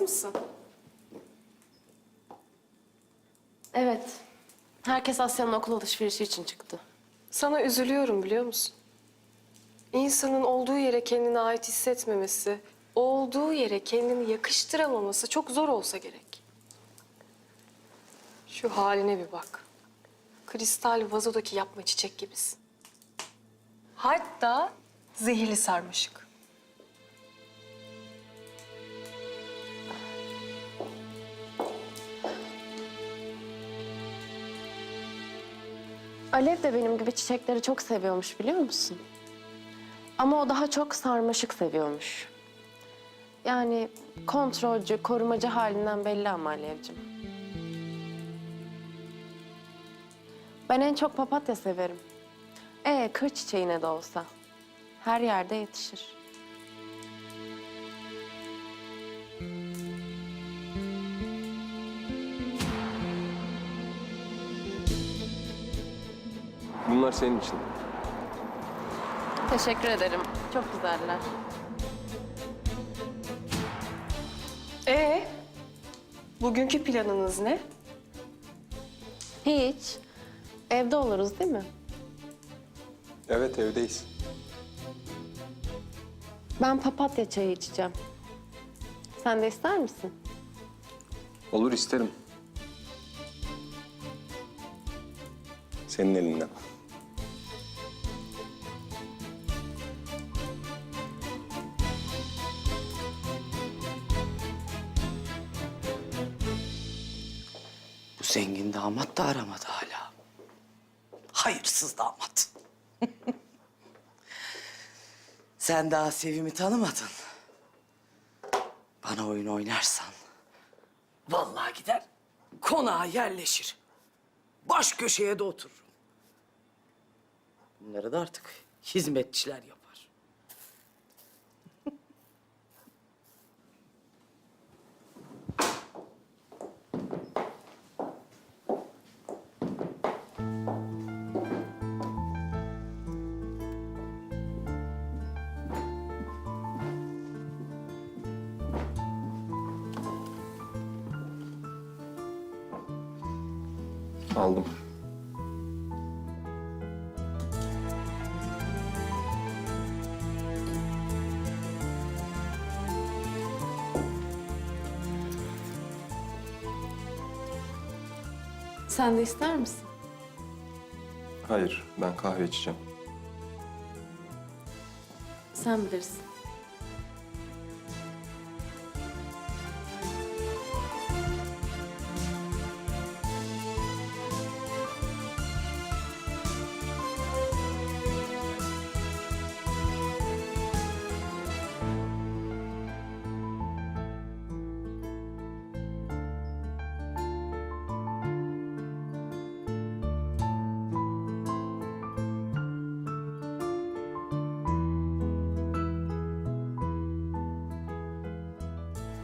Mısın? Evet. Herkes Asya'nın okul alışverişi için çıktı. Sana üzülüyorum biliyor musun? İnsanın olduğu yere kendine ait hissetmemesi, olduğu yere kendini yakıştıramaması çok zor olsa gerek. Şu haline bir bak. Kristal vazodaki yapma çiçek gibisin. Hatta zehirli sarmaşık. Alev de benim gibi çiçekleri çok seviyormuş biliyor musun? Ama o daha çok sarmaşık seviyormuş. Yani kontrolcü, korumacı halinden belli ama Alevcim. Ben en çok papatya severim. Ee, kır çiçeğine de olsa. Her yerde yetişir. Senin için. Teşekkür ederim. Çok güzeller. Ee, bugünkü planınız ne? Hiç. Evde oluruz değil mi? Evet evdeyiz. Ben papatya çayı içeceğim. Sen de ister misin? Olur isterim. Senin elinden. Zengin damat da aramadı hala. Hayırsız damat. Sen daha Sevim'i tanımadın. Bana oyun oynarsan... ...vallahi gider konağa yerleşir. Baş köşeye de otururum. Bunları da artık hizmetçiler yapar. Aldım. Sen de ister misin? Hayır, ben kahve içeceğim. Sen bilirsin.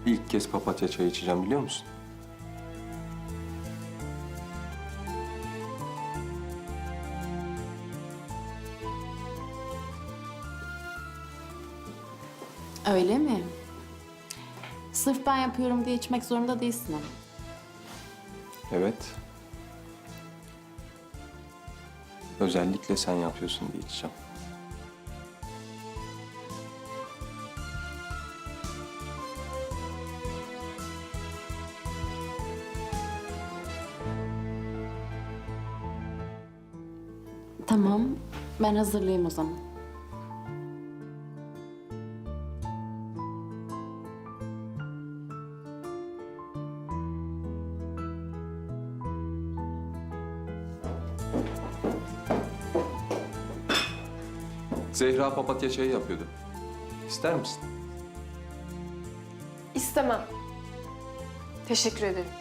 İlk kez papatya çayı içeceğim biliyor musun? Öyle mi? Sırf ben yapıyorum diye içmek zorunda değilsin ama. Evet. Özellikle sen yapıyorsun diye içeceğim. Tamam, ben hazırlayayım o zaman. Zehra papatya çayı yapıyordu. İster misin? İstemem. Teşekkür ederim.